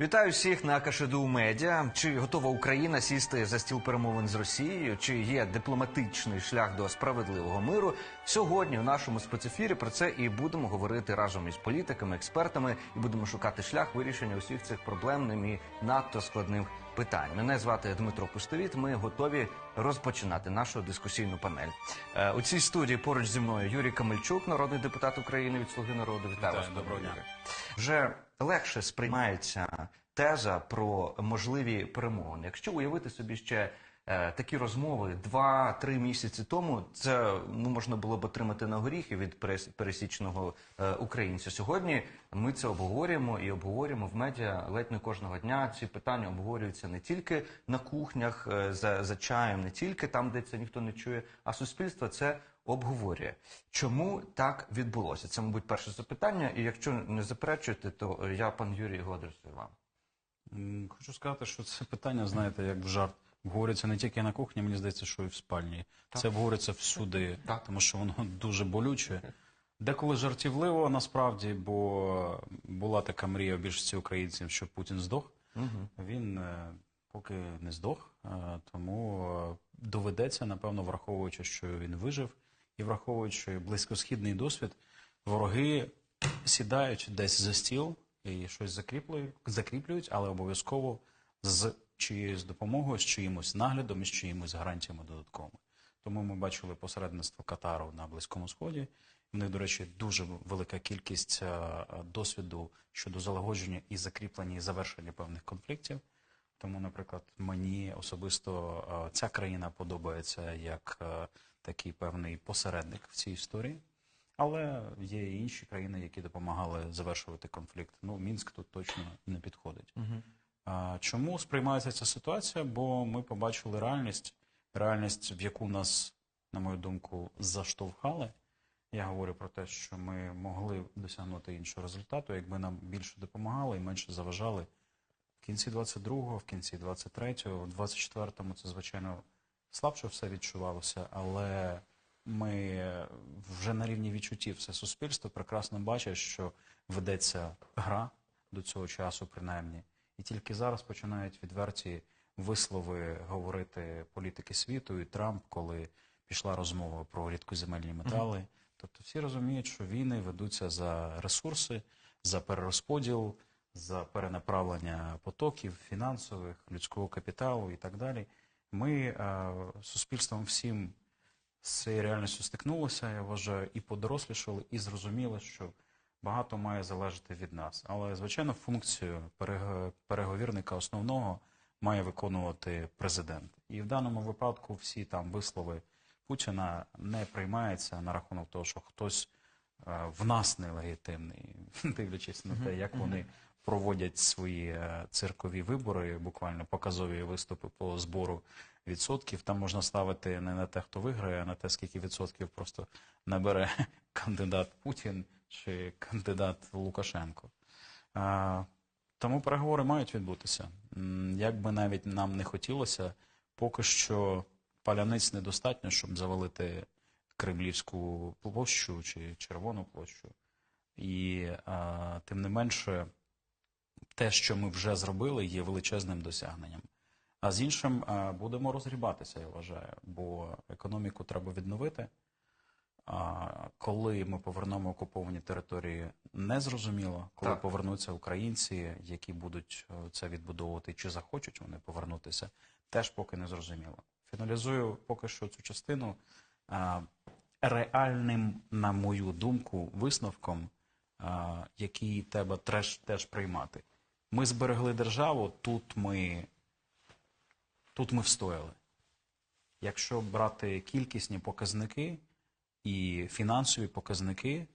Вітаю всіх на Кашеду Медіа. Чи готова Україна сісти за стіл перемовин з Росією? Чи є дипломатичний шлях до справедливого миру? Сьогодні у нашому спецефірі про це і будемо говорити разом із політиками, експертами, і будемо шукати шлях вирішення усіх цих проблемних і надто складних питань. Мене звати Дмитро Пустовіт. Ми готові розпочинати нашу дискусійну панель. Е, У цій студії поруч зі мною Юрій Камельчук, народний депутат України від Слуги народу. Вітаю вас, доброго дня. Вже легше сприймається теза про можливі перемовини. Якщо уявити собі ще такі розмови два-три місяці тому, це ну можна було б отримати на горіхи від пересічного е, українця. Сьогодні ми це обговорюємо і обговорюємо в медіа ледь не кожного дня. Ці питання обговорюються не тільки на кухнях е, за, за чаєм, не тільки там, де це ніхто не чує, а суспільство це обговорює. Чому так відбулося? Це, мабуть, перше запитання. І якщо не заперечуєте, то е, я, пан Юрій, його адресую вам. Хочу сказати, що це питання, знаєте, як в жарт. Обговорюється не тільки на кухні, мені здається, що і в спальні. Це обговорюється всюди, Так. тому що воно дуже болюче. Деколи жартівливо насправді, бо була така мрія у більшості українців, що Путін здох. Він е, поки не здох, е, тому е, доведеться, напевно, враховуючи, що він вижив, і враховуючи близькосхідний досвід, вороги сідають десь за стіл і щось закріплюють, закріплюють, але обов'язково з чиєюсь допомогою, з чиїмось наглядом і з чиїмось гарантіями додатковими. Тому ми бачили посередництво Катару на Близькому Сході. В них, до речі, дуже велика кількість е, досвіду щодо залагодження і закріплення і завершення певних конфліктів. Тому, наприклад, мені особисто е, ця країна подобається як е, такий певний посередник в цій історії. Але є і інші країни, які допомагали завершувати конфлікт. Ну, Мінськ тут точно не підходить. А, Чому сприймається ця ситуація? Бо ми побачили реальність, реальність, в яку нас, на мою думку, заштовхали. Я говорю про те, що ми могли досягнути іншого результату, якби нам більше допомагали і менше заважали в кінці 22-го, в кінці 23-го, в 24-му це, звичайно, слабше все відчувалося, але ми вже на рівні відчуттів все суспільство прекрасно бачить, що ведеться гра до цього часу, принаймні. І тільки зараз починають відверті вислови говорити політики світу і Трамп, коли пішла розмова про рідкоземельні метали. Тобто всі розуміють, що війни ведуться за ресурси, за перерозподіл, за перенаправлення потоків фінансових, людського капіталу і так далі. Ми е, суспільством всім з цією реальністю стикнулося, я вважаю, і подорослішали, і зрозуміли, що багато має залежати від нас. Але, звичайно, функцію перег- переговірника основного має виконувати президент. І в даному випадку всі там вислови Путіна не приймаються на рахунок того, що хтось е, в нас нелегітимний, дивлячись на те, як вони проводять свої е, циркові вибори, буквально показові виступи по збору відсотків. Там можна ставити не на те, хто виграє, а на те, скільки відсотків просто набере кандидат Путін чи кандидат Лукашенко. Тому переговори мають відбутися. Як би навіть нам не хотілося, поки що паляниць недостатньо, щоб завалити Кремлівську площу чи Червону площу. І тим не менше, те, що ми вже зробили, є величезним досягненням. А з іншим будемо розгрібатися, я вважаю, бо економіку треба відновити. Коли ми повернемо окуповані території, не зрозуміло. Коли Так. повернуться українці, які будуть е, це відбудовувати, чи захочуть вони повернутися, теж поки не зрозуміло. Фіналізую поки що цю частину реальним, на мою думку, висновком, який треба теж, теж приймати. Ми зберегли державу, тут ми, тут ми встояли. Якщо брати кількісні показники і фінансові показники,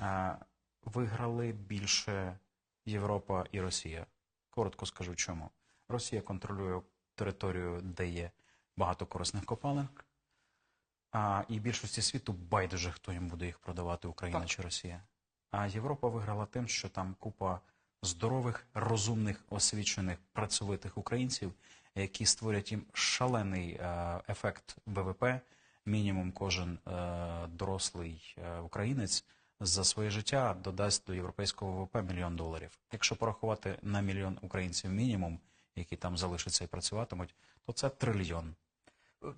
е, виграли більше Європа і Росія. Коротко скажу чому. Росія контролює територію, де є багато корисних копалин, а і більшості світу байдуже, хто їм буде їх продавати, Україна Так. чи Росія. А Європа виграла тим, що там купа здорових, розумних, освічених, працьовитих українців, які створять їм шалений е, ефект ВВП. Мінімум кожен е, дорослий е, українець за своє життя додасть до європейського ВВП мільйон доларів. Якщо порахувати на мільйон українців мінімум, які там залишаться і працюватимуть, то це трильйон.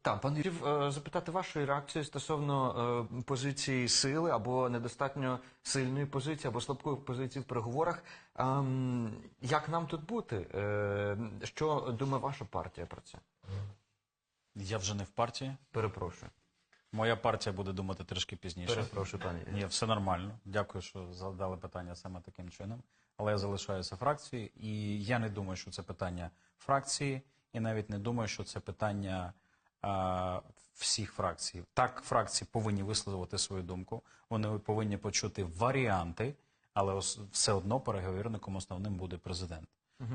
Так, пане Юрів, е, запитати вашої реакції стосовно позиції сили або недостатньо сильної позиції, або слабкої позиції в переговорах. Ем, Як нам тут бути? Що думає ваша партія про це? Я вже не в партії. Перепрошую. Моя партія буде думати трішки пізніше. Перепрошую, пане Юрію. Ні, все нормально. Дякую, що задали питання саме таким чином. Але я залишаюся фракцією, і я не думаю, що це питання фракції, і навіть не думаю, що це питання а, всіх фракцій. Так, фракції повинні висловити свою думку. Вони повинні почути варіанти, але все одно переговірником основним буде президент.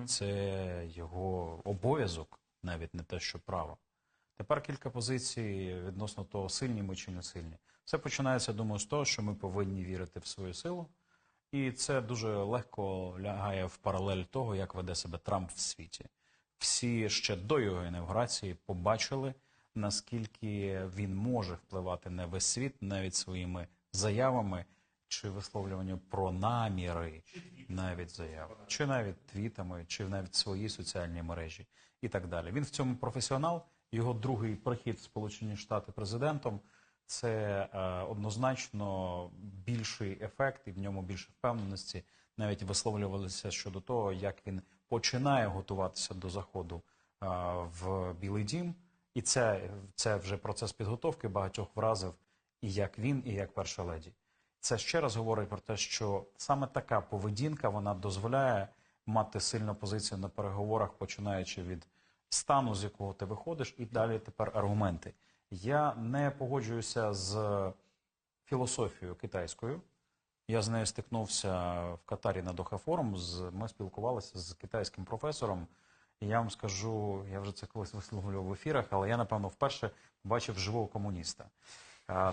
Це його обов'язок, навіть не те, що право. Тепер кілька позицій відносно того, сильні ми чи не сильні. Все починається, думаю, з того, що ми повинні вірити в свою силу. І це дуже легко лягає в паралель того, як веде себе Трамп в світі. Всі ще до його інавгурації побачили, наскільки він може впливати на весь світ навіть своїми заявами чи висловлюванням про наміри, навіть заяв, чи навіть твітами, чи навіть свої соціальні мережі і так далі. Він в цьому професіонал. Його другий прохід в Сполучені Штати президентом це е, однозначно більший ефект і в ньому більше впевненості. Навіть висловлювалися щодо того, як він починає готуватися до заходу е, в Білий Дім, і це, це вже процес підготовки багатьох вразив і як він, і як перша леді. Це ще раз говорить про те, що саме така поведінка вона дозволяє мати сильну позицію на переговорах, починаючи від стану, з якого ти виходиш, і далі тепер аргументи. Я не погоджуюся з філософією китайською. Я з нею стикнувся в Катарі на Дохафорум. ми спілкувалися з китайським професором. І я вам скажу, я вже це колись висловлював в ефірах, але я напевно вперше бачив живого комуніста.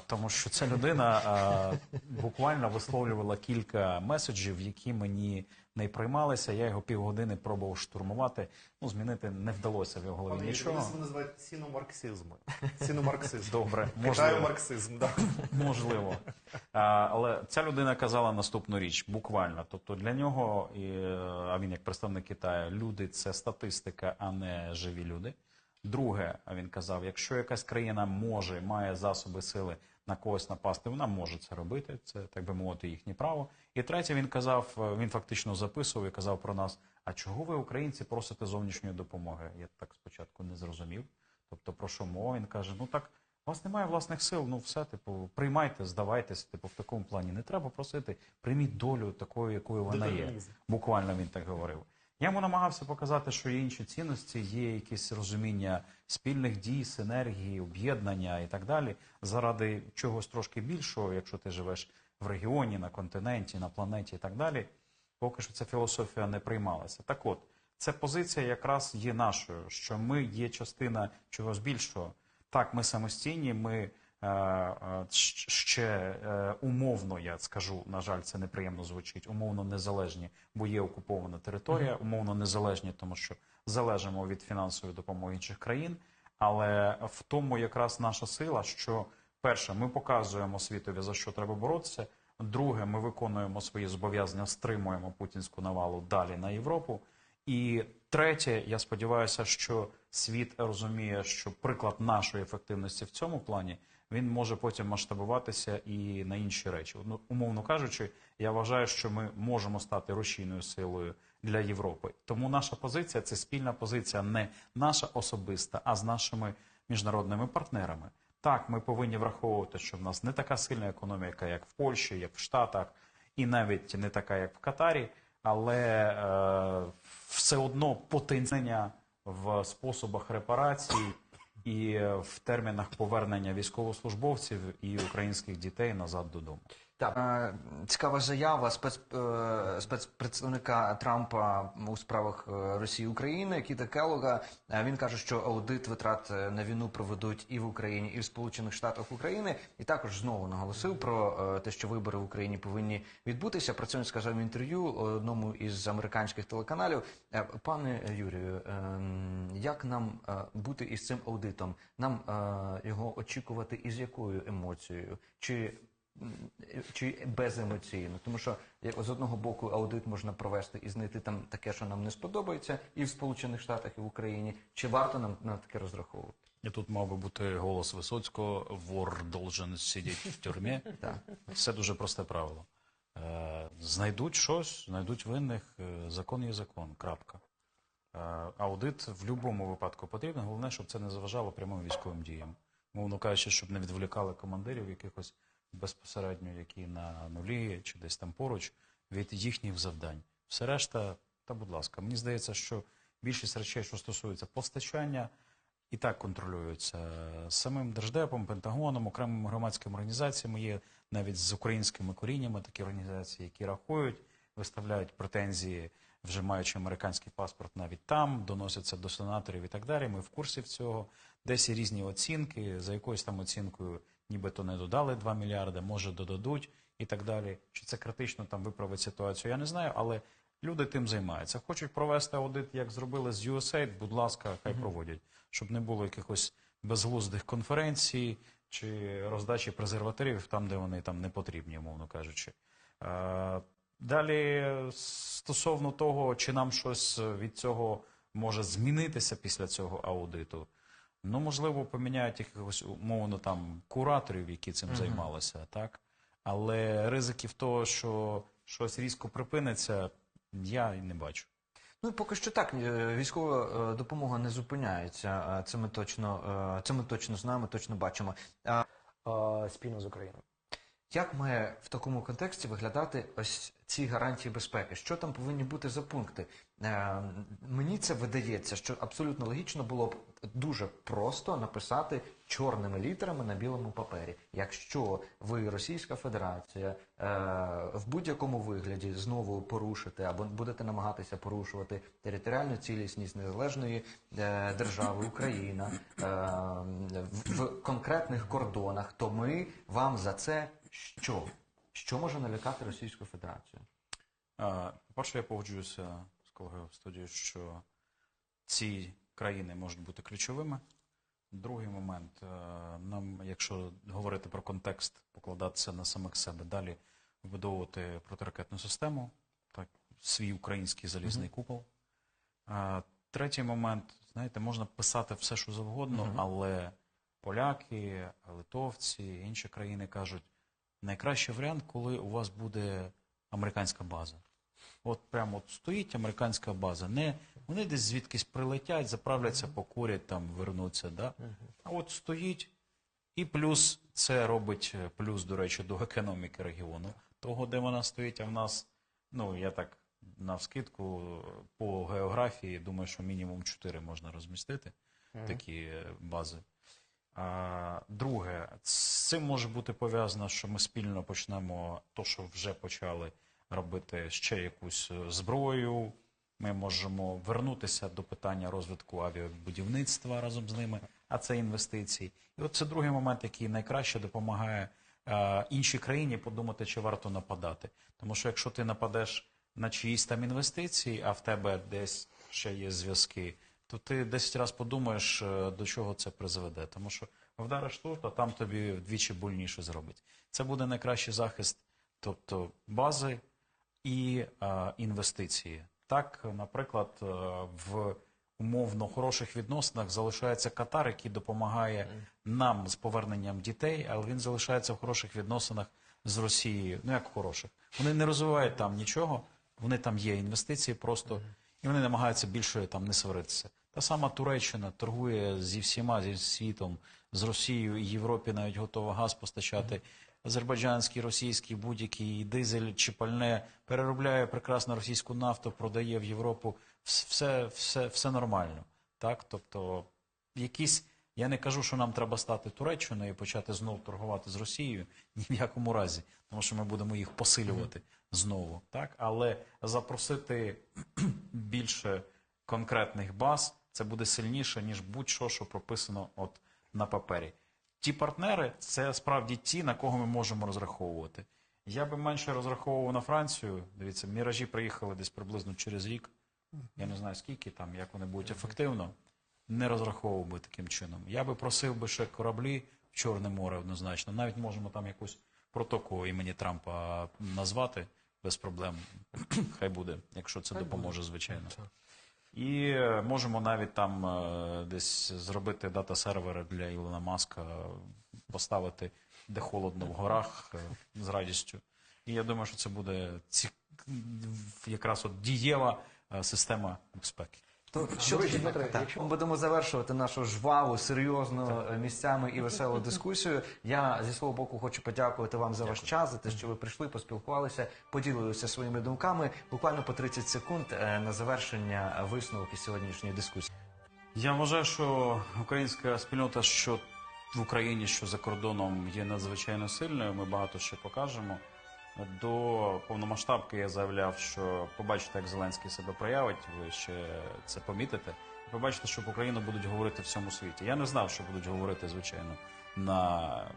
Тому що ця людина а, буквально висловлювала кілька меседжів, які мені не приймалися. Я його півгодини пробував штурмувати. Ну, змінити не вдалося в його голові Пане нічого. Вони називають сіномарксизм. Сіномарксизм. Добре, можливо. марксизм, да. Можливо. А, але ця людина казала наступну річ, буквально. Тобто для нього, і, а він як представник Китаю, люди це статистика, а не живі люди. Друге, а він казав, якщо якась країна може, має засоби сили на когось напасти, вона може це робити. Це так би мовити їхнє право. І третє, він казав, він фактично записував і казав про нас: а чого ви, українці, просите зовнішньої допомоги? Я так спочатку не зрозумів. Тобто, про що мова? Він каже: ну так. У вас немає власних сил, ну все, типу, приймайте, здавайтесь, типу, в такому плані. Не треба просити, прийміть долю такою, якою вона є. Буквально він так говорив. Я йому намагався показати, що є інші цінності, є якесь розуміння спільних дій, синергії, об'єднання і так далі, заради чогось трошки більшого, якщо ти живеш в регіоні, на континенті, на планеті і так далі. Поки що ця філософія не приймалася. Так от, ця позиція якраз є нашою, що ми є частина чогось більшого. Так, ми самостійні, ми ще е, умовно, я скажу, на жаль, це неприємно звучить, умовно незалежні, бо є окупована територія, умовно незалежні, тому що залежимо від фінансової допомоги інших країн. Але в тому якраз наша сила, що перше, ми показуємо світові за що треба боротися. Друге, ми виконуємо свої зобов'язання, стримуємо путінську навалу далі на Європу. І третє, я сподіваюся, що світ розуміє, що приклад нашої ефективності в цьому плані він може потім масштабуватися і на інші речі. Ну, умовно кажучи, я вважаю, що ми можемо стати рушійною силою для Європи. Тому наша позиція це спільна позиція, не наша особиста, а з нашими міжнародними партнерами. Так, ми повинні враховувати, що в нас не така сильна економіка, як в Польщі, як в Штатах, і навіть не така, як в Катарі, але е, все одно потенція в способах репарацій і в термінах повернення військовослужбовців і українських дітей назад додому. Так, е, цікава заява спец, е, спецпредставника Трампа у справах е, Росії України Кіта Келлога. Е, Він каже, що аудит витрат на війну проведуть і в Україні, і в Сполучених Штатах України. І також знову наголосив про те, що вибори в Україні повинні відбутися. Про це він сказав в інтерв'ю одному із американських телеканалів. Пане Юрію, ем, як нам бути із цим аудитом? Нам його очікувати із якою емоцією? Чи чи беземоційно? Тому що як з одного боку аудит можна провести і знайти там таке, що нам не сподобається, і в Сполучених Штатах, і в Україні. Чи варто нам на таке розраховувати? І тут мав би бути голос Висоцького «Вор должен сидіти в тюрмі». Все дуже просте правило. Е, Знайдуть щось, знайдуть винних, е, закон є закон, крапка. Е, Аудит в будь-якому випадку потрібен, головне, щоб це не заважало прямим військовим діям. Мовно кажучи, щоб не відволікали командирів якихось безпосередньо, які на нулі чи десь там поруч, від їхніх завдань. Все решта, та будь ласка, мені здається, що більшість речей, що стосується постачання, і так контролюються самим Держдепом, Пентагоном, окремими громадськими організаціями. Є навіть з українськими коріннями такі організації, які рахують, виставляють претензії, вже маючи американський паспорт, навіть там, доносяться до сенаторів і так далі. Ми в курсі цього. Десь є різні оцінки, за якоюсь там оцінкою нібито не додали 2 мільярди, може додадуть і так далі. Чи це критично там виправить ситуацію, я не знаю, але люди тим займаються. Хочуть провести аудит, як зробили з USAID, будь ласка, хай проводять, щоб не було якихось безглуздих конференцій чи роздачі презервативів там, де вони там не потрібні, умовно кажучи. Е, Далі, стосовно того, чи нам щось від цього може змінитися після цього аудиту, ну, можливо, поміняють якихось умовно там кураторів, які цим займалися, так? Але ризиків того, що щось різко припиниться, я і не бачу. Ну, поки що так, е, військова е, допомога не зупиняється. е, Це ми точно, е, це ми точно знаємо, точно бачимо. А е, спільно з Україною. Як має в такому контексті виглядати ось ці гарантії безпеки? Що там повинні бути за пункти? Е, мені це видається, що абсолютно логічно було б дуже просто написати чорними літерами на білому папері. Якщо ви, Російська Федерація, е, в будь-якому вигляді знову порушите або будете намагатися порушувати територіальну цілісність незалежної е, держави Україна в конкретних кордонах, то ми вам за це що? Що може налякати Російську Федерацію? По-перше, я погоджуюся з колегою в студії, що ці країни можуть бути ключовими. Другий момент, е, нам, якщо говорити про контекст, покладатися на самих себе, далі вибудовувати протиракетну систему, так, свій український залізний купол. Третій момент, знаєте, можна писати все, що завгодно, але поляки, литовці, інші країни кажуть, найкращий варіант, коли у вас буде американська база. От прямо от стоїть американська база. Не вони десь звідкись прилетять, заправляться, покурять, там вернуться. Да? А от стоїть, і плюс це робить е, плюс, до речі, до економіки регіону. Того, де вона стоїть, а в нас, ну я так навскидку по географії, думаю, що мінімум 4 можна розмістити такі е, бази. А, друге, з цим може бути пов'язано, що ми спільно почнемо то, що вже почали робити ще якусь е, зброю. Ми можемо вернутися до питання розвитку авіабудівництва разом з ними, а це інвестиції. І от це другий момент, який найкраще допомагає е, іншій країні подумати, чи варто нападати. Тому що якщо ти нападеш на чиїсь там інвестиції, а в тебе десь ще є зв'язки, то ти 10 разів подумаєш, е, до чого це призведе. Тому що вдариш тут, а там тобі вдвічі больніше зробить. Це буде найкращий захист, тобто бази і е, інвестиції. Так, наприклад, е, в умовно хороших відносинах залишається Катар, який допомагає нам з поверненням дітей, але він залишається в хороших відносинах з Росією. Ну як хороших. Вони не розвивають там нічого, вони там є інвестиції просто, і вони намагаються більше там не сваритися. Та сама Туреччина торгує зі всіма, зі світом, з Росією і Європі навіть готова газ постачати. Азербайджанський, російський, будь-який дизель чи пальне переробляє прекрасно російську нафту, продає в Європу. Все, все, все нормально. Так? Тобто, якісь, я не кажу, що нам треба стати Туреччиною і почати знову торгувати з Росією, ні в якому разі, тому що ми будемо їх посилювати знову. Так? Але запросити більше конкретних баз, це буде сильніше, ніж будь-що, що прописано от на папері. Ті партнери це справді ті, на кого ми можемо розраховувати. Я би менше розраховував на Францію. Дивіться, міражі приїхали десь приблизно через рік. Я не знаю скільки там, як вони будуть ефективно. Не розраховував би таким чином. Я би просив би ще кораблі в Чорне море однозначно. Навіть можемо там якусь протоку імені Трампа назвати без проблем. Хай буде, якщо це допоможе, звичайно. І е, можемо навіть там е, десь зробити дата-сервери для Ілона Маска, поставити де холодно в горах е, з радістю. І я думаю, що це буде ці... якраз от дієва система безпеки. То що так, якщо- ми будемо завершувати нашу жваву, серйозну е, місцями і веселу дискусію. Я зі свого боку хочу подякувати вам за ваш час, за те, що ви прийшли, поспілкувалися, поділилися своїми думками. Буквально по 30 секунд е, на завершення висновки сьогоднішньої дискусії. Я вважаю, що українська спільнота, що в Україні, що за кордоном, є надзвичайно сильною. Ми багато ще покажемо. До повномасштабки я заявляв, що побачите, як Зеленський себе проявить. Ви ще це помітите. Побачите, що про Україну будуть говорити в всьому світі. Я не знав, що будуть говорити, звичайно, на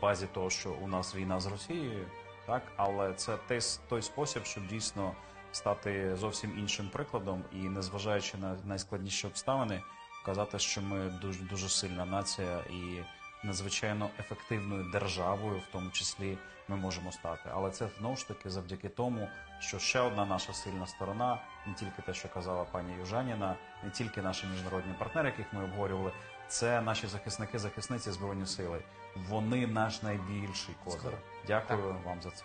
базі того, що у нас війна з Росією, так але це той, той спосіб, щоб дійсно стати зовсім іншим прикладом і, незважаючи на найскладніші обставини, показати, що ми дуже дуже сильна нація і надзвичайно ефективною державою, в тому числі ми можемо стати. Але це знову ж таки завдяки тому, що ще одна наша сильна сторона, не тільки те, що казала пані Южаніна, не тільки наші міжнародні партнери, яких ми обговорювали, це наші захисники, захисниці збройні сили. Вони наш найбільший козир. Дякую вам за це.